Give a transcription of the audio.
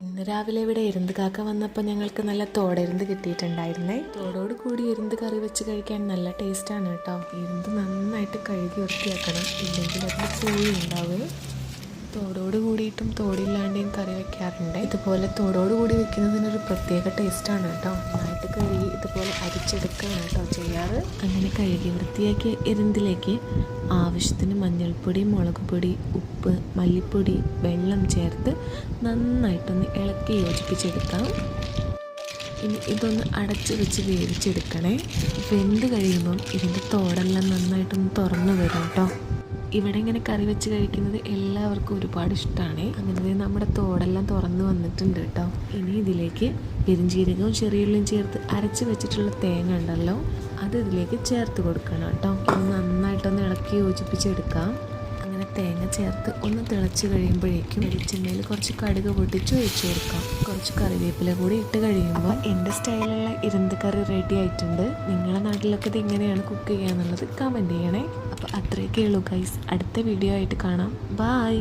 ഇന്ന് രാവിലെ ഇവിടെ എരുന്ത് കാക്ക വന്നപ്പോൾ ഞങ്ങൾക്ക് നല്ല തോടെരുന്ത് കിട്ടിയിട്ടുണ്ടായിരുന്നേ. തോടോട് കൂടി എരുന്ത് കറി വെച്ച് കഴിക്കാൻ നല്ല ടേസ്റ്റാണ് കേട്ടോ. എരുന്ത് നന്നായിട്ട് കഴുകി വൃത്തിയാക്കണം. ഇല്ലെങ്കിൽ അതിന് പൂഴി ഉണ്ടാവും. തോടോട് കൂടിയിട്ടും തോടില്ലാണ്ടെയും കറി വെക്കാറുണ്ട്. ഇതുപോലെ തോടോട് കൂടി വെക്കുന്നതിനൊരു പ്രത്യേക ടേസ്റ്റാണ് കേട്ടോ. ഇതുപോലെ അരിച്ചെടുക്കുകയാണ് കേട്ടോ ചെയ്യാറ്. അങ്ങനെ കഴുകി വൃത്തിയാക്കിയ എരുന്തിലേക്ക് ആവശ്യത്തിന് മഞ്ഞൾപ്പൊടി മുളക് പൊടി ഉപ്പ് മല്ലിപ്പൊടി വെള്ളം ചേർത്ത് നന്നായിട്ടൊന്ന് ഇളക്കി യോജിപ്പിച്ചെടുക്കാം. ഇനി ഇതൊന്ന് അടച്ചു വെച്ച് വേവിച്ചെടുക്കണേ. വെന്ത് കഴിയുമ്പം ഇതിന്റെ തോടെല്ലാം നന്നായിട്ടൊന്ന് തുറന്നു വരും കേട്ടോ. ഇവിടെ ഇങ്ങനെ കറി വെച്ച് കഴിക്കുന്നത് എല്ലാവർക്കും ഒരുപാട് ഇഷ്ടമാണ് അങ്ങനെ നമ്മുടെ തോടെല്ലാം തുറന്നു വന്നിട്ടുണ്ട് കേട്ടോ. ഇനി ഇതിലേക്ക് പെരിഞ്ചീരകവും ചെറിയുള്ളിയും ചേർത്ത് അരച്ച് വെച്ചിട്ടുള്ള തേങ്ങ ഉണ്ടല്ലോ അത് ഇതിലേക്ക് ചേർത്ത് കൊടുക്കണം കേട്ടോ. ഇത് നന്നായിട്ടൊന്ന് ഇളക്കി യോജിപ്പിച്ചെടുക്കാം. അങ്ങനെ തേങ്ങ ചേർത്ത് ഒന്ന് തിളച്ച് കഴിയുമ്പോഴേക്കും വെളിച്ചെണ്ണയിൽ കുറച്ച് കടുക് പൊട്ടിച്ച് ഒഴിച്ചു കൊടുക്കാം. കുറച്ച് കറിവേപ്പില കൂടി ഇട്ട് കഴിയുമ്പോൾ എന്റെ സ്റ്റൈലുള്ള ഇരുന്ത് കറി റെഡി ആയിട്ടുണ്ട്. നിങ്ങളുടെ നാട്ടിലൊക്കെ ഇത് എങ്ങനെയാണ് കുക്ക് ചെയ്യുക എന്നുള്ളത് കമന്റ് ചെയ്യണേ. അപ്പോൾ അത്രയൊക്കെ ഉള്ളൂ ഗൈസ് അടുത്ത വീഡിയോ ആയിട്ട് കാണാം. ബായ്